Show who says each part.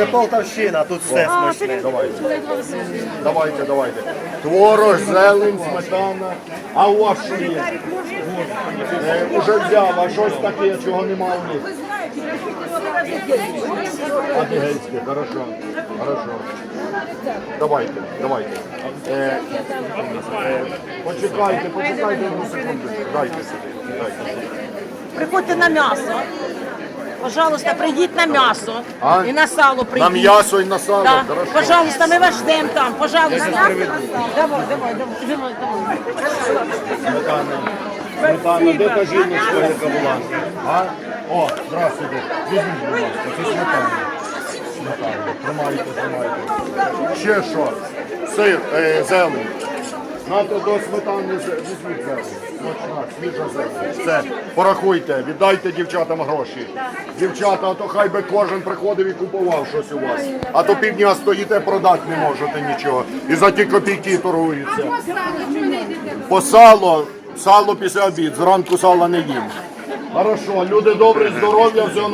Speaker 1: Це Полтавщина, тут все смачне.
Speaker 2: Давайте. Давайте, давайте. Творог, зелень, сметана. А у вас що є? Е, уже взяв, а щось таке, чого нема у них. Адигейське, хорошо. Хорошо. Давайте, давайте. Е, е, почекайте, почекайте одну секунду. Дайте сюди. Дайте.
Speaker 3: Приходьте на м'ясо. Пожалуйста, прийдіть на м'ясо
Speaker 2: А?
Speaker 3: і на сало прийдіть.
Speaker 2: На м'ясо і на сало.
Speaker 3: Да.
Speaker 2: Хорошо.
Speaker 3: Пожалуйста, ми вас ждемо там. Пожалуйста. Давай, давай, давай, давай, давай.
Speaker 2: Сметана. Сметана, де та жіночка, яка була? А? О, здравствуйте. Візьміть, будь ласка, це сметана. Сметана. Тримайте, тримайте. Ще що? Сир, е, зелень. Нате до сметани візьміть зелень. Смачна, порахуйте, віддайте дівчатам гроші. Дівчата, а то хай би кожен приходив і купував щось у вас. А то півдня стоїте, продати не можете нічого. І за ті копійки торгуються. По сало, сало після обід, зранку сала не їм. Хорошо, люди добрі, здоров'я, все на